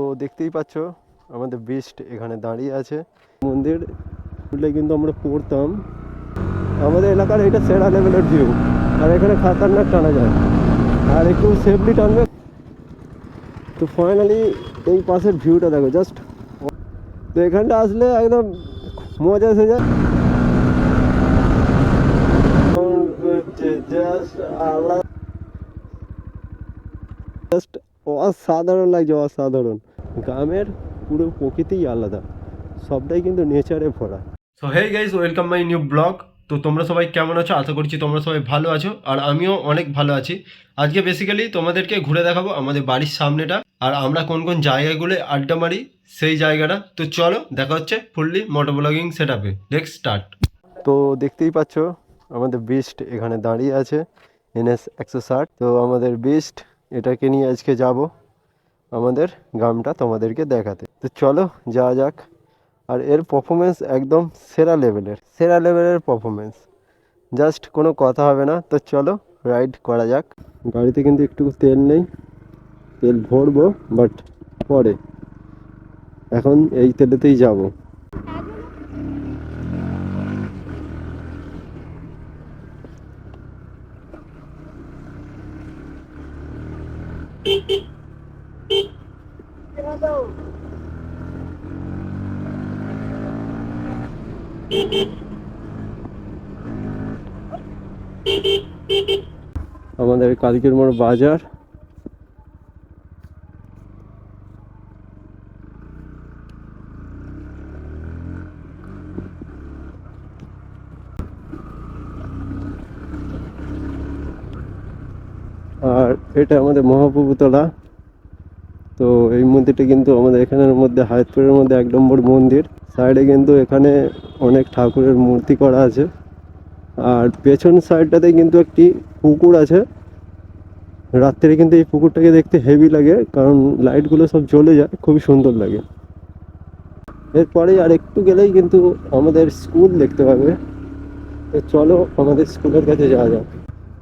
তো দেখতেই পাচ্ছ, আমাদের বেস্ট এখানে দাঁড়িয়ে আছে। মন্দির কিন্তু আমরা পড়তাম। আমাদের এলাকার এটা সেরা লেভেলের ভিউ আর এখানে খাতারনাক টানা যায়। আর একটু সেফলি টানবে। তো ফাইনালি এই পাশের ভিউটা দেখো জাস্ট তো এখানটা আসলে একদম মজা এসে যায়। জাস্ট অসাধারণ লাগছে, অসাধারণ। গ্রামের পুরো প্রকৃতিই আলাদা। সবটাই কিন্তু নেচারে ভরা। So hey guys welcome my new blog তো তোমরা সবাই কেমন আছো? আশা করছি তোমরা সবাই ভালো আছো। আর আমিও অনেক ভালো আছি। আজকে বেসিক্যালি তোমাদেরকে ঘুরে দেখাবো আমাদের বাড়ির সামনেটা। আর আমরা কোন কোন জায়গাগুলো আড্ডা মারি সেই জায়গাটা। তো চলো দেখা হচ্ছে ফুললি মোটো ব্লগিং সেট আপে নেক্সট স্টার্ট তো দেখতেই পাচ্ছ আমাদের বেস্ট এখানে দাঁড়িয়ে আছে এনএস একশো ষাট। তো আমাদের বেস্ট এটাকে নিয়ে আজকে যাব। আমাদের গ্রামটা তোমাদেরকে দেখাতে। তো চলো যাওয়া যাক। আর এর পারফরমেন্স একদম সেরা লেভেলের সেরা লেভেলের পারফরমেন্স জাস্ট কোনো কথা হবে না। তো চলো রাইড করা যাক। গাড়িতে কিন্তু একটু তেল নেই। তেল ভরবো বাট পরে। এখন এই তেলেতেই যাব আমাদের কালকের মোড় বাজার। আর এটা আমাদের মহাপ্রভুতলা। তো এই মন্দিরটা কিন্তু আমাদের এখানের মধ্যে, হায়তপুরের মধ্যে এক নম্বর মন্দির। সাইডে কিন্তু এখানে অনেক ঠাকুরের মূর্তি করা আছে। আর পেছন সাইডটাতে কিন্তু একটি পুকুর আছে। রাত্রে কিন্তু এই পুকুরটাকে দেখতে হেভি লাগে, কারণ লাইটগুলো সব জ্বলে যায়, খুবই সুন্দর লাগে। এরপরে আর একটু গেলেই কিন্তু আমাদের স্কুল দেখতে পাবে। তো চলো আমাদের স্কুলের কাছে যাওয়া যাক।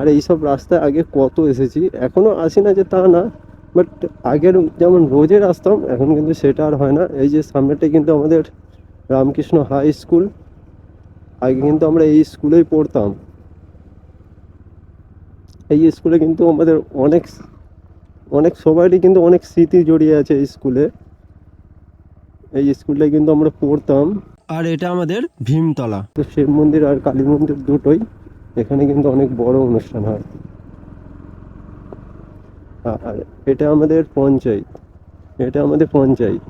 আর এইসব রাস্তায় আগে কত এসেছি এখনও আসি না যে তা না বাট আগের যেমন রোজে আসতাম, এখন কিন্তু সেটা আর হয় না। এই যে সামনেটাই কিন্তু আমাদের রামকৃষ্ণ হাই স্কুল আগে কিন্তু আমরা এই স্কুলেই পড়তাম। এই স্কুলে কিন্তু আমাদের অনেক অনেক সবারই কিন্তু অনেক স্মৃতি জড়িয়ে আছে এই স্কুলে। এই স্কুলটায় কিন্তু আমরা পড়তাম। আর এটা আমাদের ভীমতলা। তো শিব মন্দির আর কালী মন্দির দুটোই এখানে কিন্তু অনেক বড় অনুষ্ঠান হয়। আর এটা আমাদের পঞ্চায়েত এটা আমাদের পঞ্চায়েত।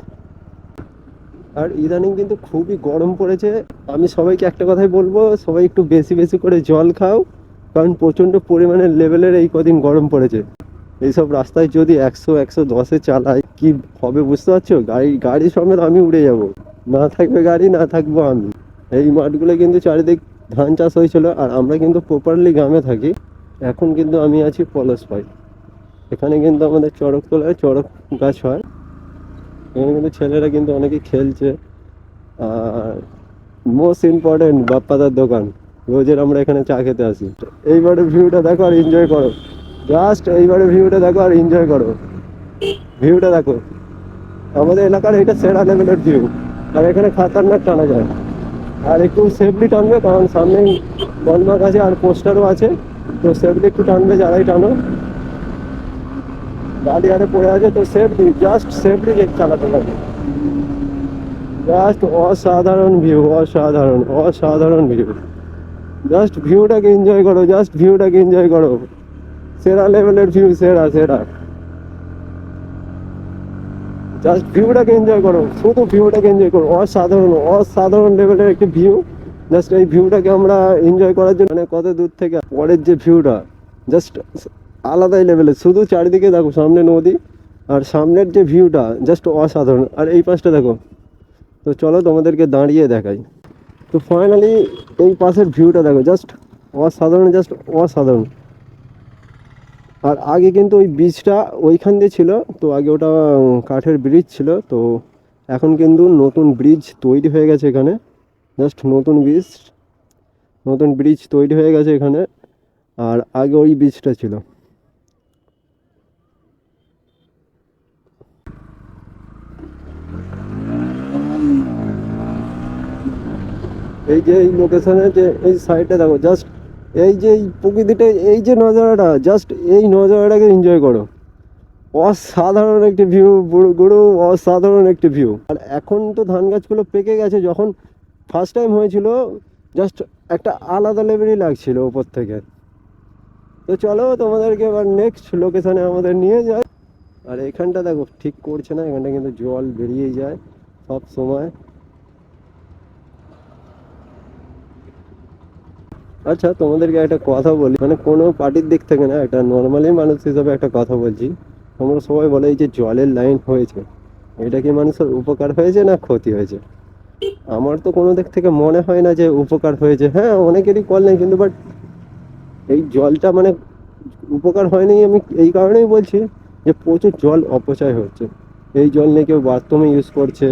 আর ইদানিং কিন্তু খুবই গরম পড়েছে। আমি সবাইকে একটা কথাই বলব সবাই একটু বেশি বেশি করে জল খাও। কারণ প্রচণ্ড পরিমাণে লেভেলের এই কদিন গরম পড়েছে। এইসব রাস্তায় যদি একশো একশো দশে চালায় কি হবে বুঝতে পারছ? গাড়ি গাড়ি সমেত আমি উড়ে যাব। না থাকবে গাড়ি, না থাকব আমি। এই মাঠগুলো কিন্তু চারিদিক ধান চাষ হয়েছিল, আর আমরা কিন্তু প্রপারলি গ্রামে থাকি। এখন কিন্তু আমি আছি পলস পাই এখানে কিন্তু আমাদের চড়ক তোলায় চড়ক গাছ হয়। এখানে কিন্তু ছেলেরা কিন্তু অনেকে খেলছে। আর মোস্ট ইম্পর্টেন্ট বাপ্পাদার দোকান। রোজের আমরা এখানে চা খেতে আসি। এইবারে ভিউটা দেখো আর এনজয় করো। জাস্ট এইবারে ভিউটা দেখো আর এনজয় করো। ভিউটা দেখো। আমাদের এলাকার এটা সেরা লেভেলের ভিউ আর এখানে খাতারনাক টানা যায়। আর একটু সেফলি টানবে, কারণ সামনেই বলমার্ক আছে আর পোস্টারও আছে। তো সেফলি একটু টানবে, যারাই টানো। গাড়ি আরে পড়ে আছে, তো সেফলি জাস্ট সেফলি চালাতে লাগে জাস্ট অসাধারণ ভিউ অসাধারণ অসাধারণ ভিউ জাস্ট ভিউটাকে এনজয় করো জাস্ট ভিউটাকে এনজয় করো। সেরা লেভেলের ভিউ সেরা সেরা। জাস্ট ভিউটাকে এনজয় করো, শুধু ভিউটাকে এনজয় করো, অসাধারণ অসাধারণ লেভেলের একটি ভিউ জাস্ট এই ভিউটাকে আমরা এনজয় করার জন্য মানে কত দূর থেকে পরের যে ভিউটা জাস্ট আলাদাই লেভেলের শুধু চারিদিকে দেখো, সামনে নদী আর সামনের যে ভিউটা জাস্ট অসাধারণ। আর এই পাশটা দেখো, তো চলো তোমাদেরকে দাঁড়িয়ে দেখাই। তো ফাইনালি এই পাশের ভিউটা দেখো জাস্ট অসাধারণ জাস্ট অসাধারণ। আর আগে কিন্তু ওই ব্রিজটা ওইখান দিয়ে ছিল, তো আগে ওটা কাঠের ব্রিজ ছিল, তো এখন কিন্তু নতুন ব্রিজ তৈরি হয়ে গেছে এখানে। জাস্ট নতুন ব্রিজ নতুন ব্রিজ তৈরি হয়ে গেছে এখানে। আর আগে ওই ব্রিজটা ছিল। এই যে এই লোকেশনে যে এই সাইডটা দেখো জাস্ট এই যে এই প্রকৃতিটা, এই যে নজারাটা জাস্ট এই নজারাটাকে এনজয় করো। অসাধারণ একটি ভিউ গুরু অসাধারণ একটি ভিউ আর এখন তো ধান গাছগুলো পেকে গেছে, যখন ফার্স্ট টাইম হয়েছিল জাস্ট একটা আলাদা লেভেলই লাগছিল ওপর থেকে। তো চলো, তোমাদেরকে এবার নেক্সট লোকেশানে আমাদের নিয়ে যায় আর এখানটা দেখো, ঠিক করছে না, এখানটা কিন্তু জল বেরিয়েই যায় সব সময়। আচ্ছা তোমাদেরকে একটা কথা বলি। মানে কোনো পার্টির দিক থেকে না, একটা নর্মালি মানুষ হিসাবে একটা কথা বলছি। তোমরা সবাই বলে এই যে জলের লাইন হয়েছে, এটা কি মানুষের উপকার হয়েছে না ক্ষতি হয়েছে? আমার তো কোনো দিক থেকে মনে হয় না যে উপকার হয়েছে। হ্যাঁ অনেকেরই কল নেই, কিন্তু বাট এই জলটা মানে উপকার হয়নি আমি এই কারণেই বলছি যে প্রচুর জল অপচয় হচ্ছে। এই জল নিয়ে কেউ বাথরুমে ইউজ করছে,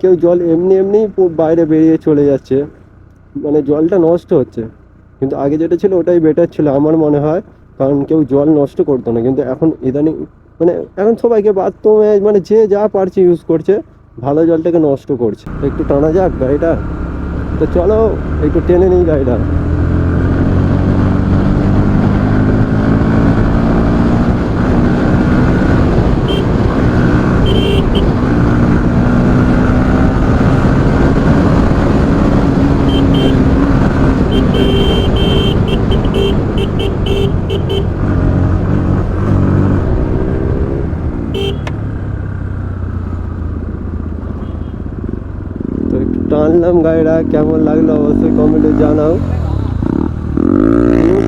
কেউ জল এমনি এমনি বাইরে বেরিয়ে চলে যাচ্ছে। মানে জলটা নষ্ট হচ্ছে। কিন্তু আগে যেটা ছিল ওটাই বেটার ছিল আমার মনে হয়, কারণ কেউ জল নষ্ট করতো না। কিন্তু এখন ইদানিং মানে এখন সবাইকে বাথরুমে মানে যে যা পারছে ইউজ করছে, ভালো জলটাকে নষ্ট করছে। একটু টানা যাক গাড়িটা। তো চলো, একটু টেনে নিই গাড়িটা তো একটু টানলাম গাড়িটা কেমন লাগল অবশ্যই কমেন্টে জানাও।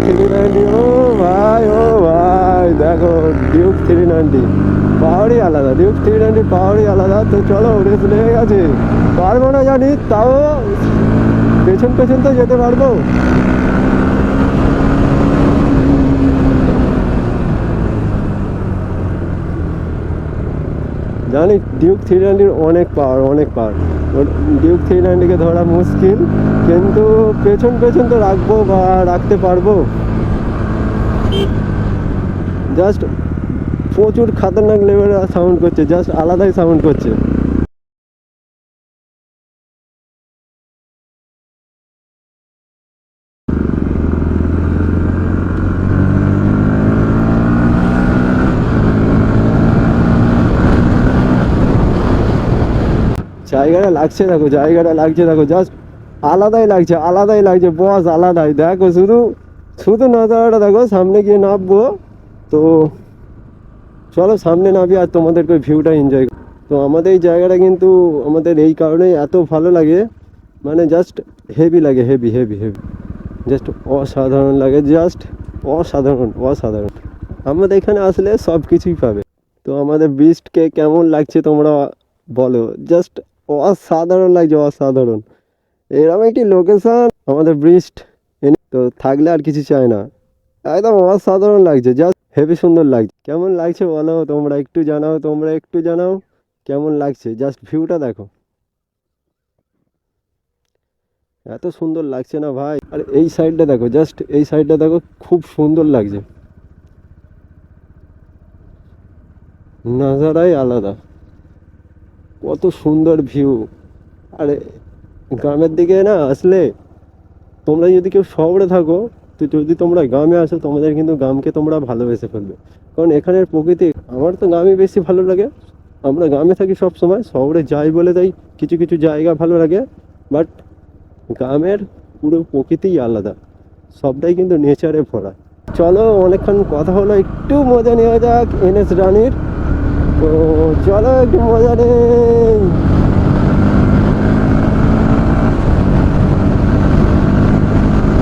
থ্রি নাইনটি ও ভাই ও ভাই, দেখো ডিউক থ্রি নাইনটি পাহাড়ই আলাদা ডিউক থ্রি নাইনটি পাহাড়ই আলাদা, তো চলো রেস লেগে গেছে। পারব না জানি, তাও পেছন পেছন তো যেতে পারব। জানি ডিউক থ্রি অনেক পাওয়ার অনেক পাওয়ার ডিউক থ্রি ধরা মুশকিল, কিন্তু পেছন পেছন তো রাখব বা রাখতে পারব। জাস্ট প্রচুর খাতারনাক লেভেলের সাউন্ড করছে জাস্ট আলাদাই সাউন্ড করছে। জায়গাটা লাগছে দেখো, জায়গাটা লাগছে দেখো জাস্ট আলাদাই লাগছে আলাদাই লাগছে বস আলাদাই। দেখো শুধু শুধু নজারাটা দেখো, সামনে গিয়ে নামবো। তো চলো সামনে নামি আর তোমাদেরকে ভিউটা এনজয় তো আমাদের এই জায়গাটা কিন্তু আমাদের এই কারণেই এত ভালো লাগে। মানে জাস্ট হেভি লাগে হেভি হেভি হেভি জাস্ট অসাধারণ লাগে জাস্ট অসাধারণ অসাধারণ। আমাদের এখানে আসলে সব কিছুই পাবে। তো আমাদের বিস্টকে কেমন লাগছে তোমরা বলো। জাস্ট অসাধারণ লাগছে, অসাধারণ। এরকম একটি লোকেশান আমাদের বৃষ্ট তো থাকলে আর কিছু চাই না। একদম অসাধারণ লাগছে জাস্ট হেভি সুন্দর লাগছে। কেমন লাগছে বলো, তোমরা একটু জানাও, তোমরা একটু জানাও, কেমন লাগছে? জাস্ট ভিউটা দেখো। এত সুন্দর লাগছে না ভাই? আর এই সাইডটা দেখো জাস্ট এই সাইডটা দেখো, খুব সুন্দর লাগছে। নাজারাই আলাদা। কত সুন্দর ভিউ আরে, গ্রামের দিকে না আসলে তোমরা যদি কেউ শহরে থাকো, তো যদি তোমরা গ্রামে আসো, তোমাদের কিন্তু গ্রামকে তোমরা ভালোবেসে ফেলবে। কারণ এখানের প্রকৃতি, আমার তো গ্রামে বেশি ভালো লাগে। আমরা গ্রামে থাকি সব সময় শহরে যাই বলে তাই কিছু কিছু জায়গা ভালো লাগে। বাট গ্রামের পুরো প্রকৃতিই আলাদা। সবটাই কিন্তু নেচারে ভরা। চলো, অনেকক্ষণ কথা হলো, একটু মজা নেওয়া যাক, এনএস রানির। তো চলো একটু মজা নেই।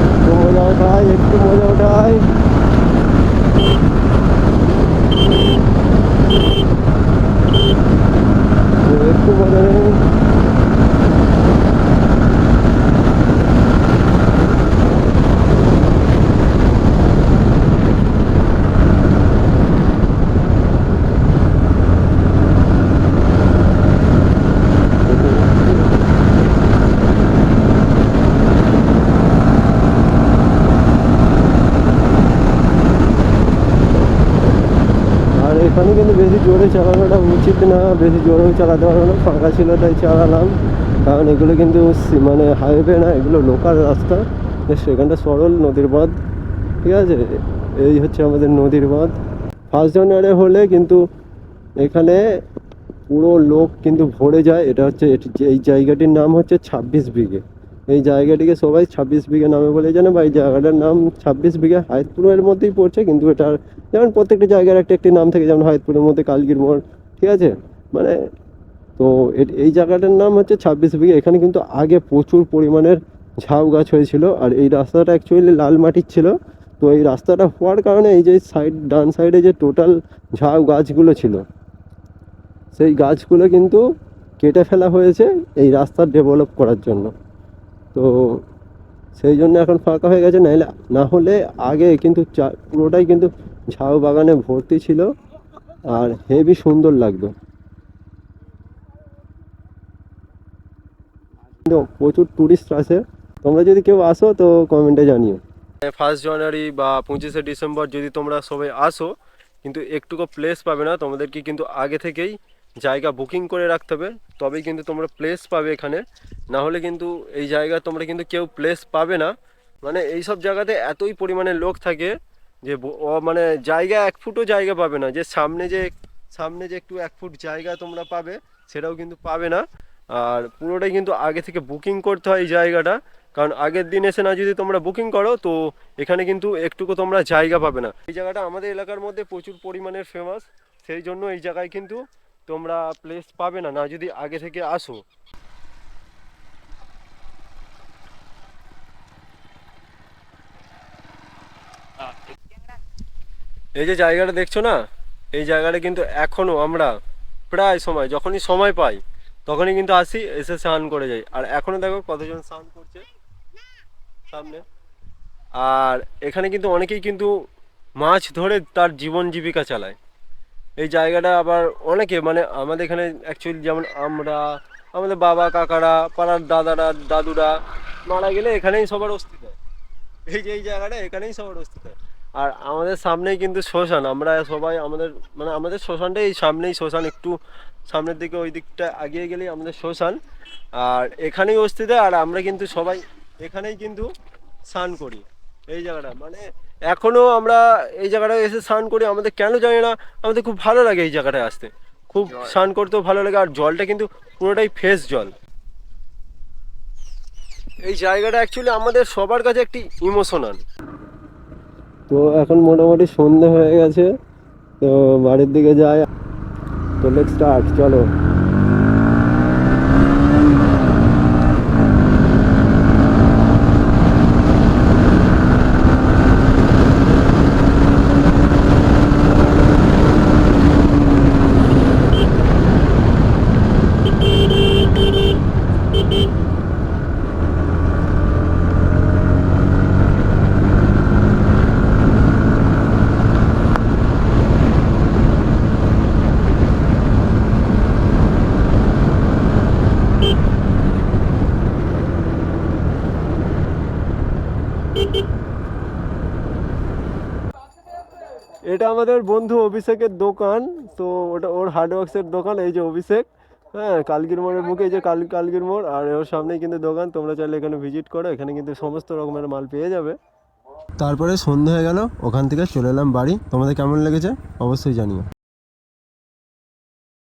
একটু মজা উঠাই একটু মজা ওঠাই তো একটু মজা নেই আর এখানে কিন্তু বেশি জোরে চালানোটা উচিত না, বেশি জোরেও চালাতে পারব না, ফাঁকা ছিল তাই চালালাম। কারণ এগুলো কিন্তু মানে হাইওয়ে না, এগুলো লোকাল রাস্তা। সেখানটা সরল নদীর বাঁধ। ঠিক আছে? এই হচ্ছে আমাদের নদীর বাঁধ। ফার্স্ট জানুয়ারি হলে কিন্তু এখানে পুরো লোক কিন্তু ভরে যায়। এটা হচ্ছে এই জায়গাটির নাম হচ্ছে ছাব্বিশ বিঘে। এই জায়গাটিকে সবাই ছাব্বিশ বিঘা নামে বলে জানে বা এই জায়গাটার নাম ছাব্বিশ বিঘা হায়তপুরের মধ্যেই পড়ছে, কিন্তু এটার যেমন প্রত্যেকটা জায়গার একটা একটি নাম থাকে, যেমন হায়তপুরের মধ্যে কালগির মোড়, ঠিক আছে? মানে তো এই জায়গাটার নাম হচ্ছে ছাব্বিশ বিঘা। এখানে কিন্তু আগে প্রচুর পরিমাণের ঝাউ গাছ হয়েছিল আর এই রাস্তাটা অ্যাকচুয়ালি লাল মাটির ছিল। তো এই রাস্তাটা হওয়ার কারণে এই যে সাইড ডান সাইডে যে টোটাল ঝাউ গাছগুলো ছিল, সেই গাছগুলো কিন্তু কেটে ফেলা হয়েছে এই রাস্তা ডেভেলপ করার জন্য। তো সেই জন্য এখন ফাঁকা হয়ে গেছে। নাহলে না হলে আগে কিন্তু পুরোটাই কিন্তু ঝাউ বাগানে ভর্তি ছিল আর হেভি সুন্দর লাগতো। প্রচুর টুরিস্ট আসে। তোমরা যদি কেউ আসো তো কমেন্টে জানিও। ফার্স্ট জানুয়ারি বা পঁচিশে ডিসেম্বর যদি তোমরা সবাই আসো, কিন্তু একটুকু প্লেস পাবে না, তোমাদেরকে কিন্তু আগে থেকেই জায়গা বুকিং করে রাখতে হবে, তবেই কিন্তু তোমরা প্লেস পাবে এখানে। না হলে কিন্তু এই জায়গা তোমরা কিন্তু কেউ প্লেস পাবে না। মানে এই সব জায়গাতে এতই পরিমাণে লোক থাকে যে মানে জায়গা এক ফুটও জায়গা পাবে না। যে সামনে যে সামনে যে একটু এক ফুট জায়গা তোমরা পাবে, সেটাও কিন্তু পাবে না। আর পুরোটাই কিন্তু আগে থেকে বুকিং করতে হয় এই জায়গাটা। কারণ আগের দিন এসে না যদি তোমরা বুকিং করো, তো এখানে কিন্তু একটুকু তোমরা জায়গা পাবে না। এই জায়গাটা আমাদের এলাকার মধ্যে প্রচুর পরিমাণের ফেমাস সেই জন্য এই জায়গায় কিন্তু তোমরা প্লেস পাবে না না যদি আগে থেকে আসো। এই যে জায়গাটা দেখছ না, এই জায়গাটা কিন্তু এখনও আমরা প্রায় সময়, যখনই সময় পাই, তখনই কিন্তু আসি, এসে স্নান করে যাই। আর এখনও দেখো কতজন স্নান করছে সামনে। আর এখানে কিন্তু অনেকেই কিন্তু মাছ ধরে তার জীবন জীবিকা চালায়। এই জায়গাটা আবার অনেকে মানে আমাদের এখানে অ্যাকচুয়ালি যেমন আমরা, আমাদের বাবা, কাকারা, পাড়ার দাদারা, দাদুরা মারা গেলে এখানেই সবার অস্তিত্ব। এই যে এই জায়গাটা এখানেই সবার অস্তিত্ব। আর আমাদের সামনেই কিন্তু শ্মশান, আমরা সবাই আমাদের মানে আমাদের শ্মশানটা এই সামনেই শ্মশান, একটু সামনের দিকে ওই দিকটা এগিয়ে গেলেই আমাদের শ্মশান। আর এখানেই অস্তিত্ব, আর আমরা কিন্তু সবাই এখানেই কিন্তু স্নান করি। এই জায়গাটা মানে এখনও আমরা এই জায়গাটায় এসে স্নান করি আমাদের কেন জানি না আমাদের খুব ভালো লাগে এই জায়গাটায় আসতে। খুব স্নান করতেও ভালো লাগে আর জলটা কিন্তু পুরোটাই ফ্রেশ জল। এই জায়গাটা অ্যাকচুয়ালি আমাদের সবার কাছে একটি ইমোশনাল তো এখন মোটামুটি সন্ধে হয়ে গেছে তো বাড়ির দিকে যাই তো লেট স্টার্ট চলো। এটা আমাদের বন্ধু অভিষেকের দোকান, তো ওটা ওর হার্ডওয়ার্কসের দোকান, এই যে অভিষেক হ্যাঁ কালকির মোড়ের বুকে এই যে কাল কালকির মোড়, আর ওর সামনেই কিন্তু দোকান, তোমরা চাইলে এখানে ভিজিট করো, এখানে কিন্তু সমস্ত রকমের মাল পেয়ে যাবে। তারপরে সন্ধে হয়ে গেল, ওখান থেকে চলে এলাম বাড়ি, তোমাদের কেমন লেগেছে? অবশ্যই জানিও।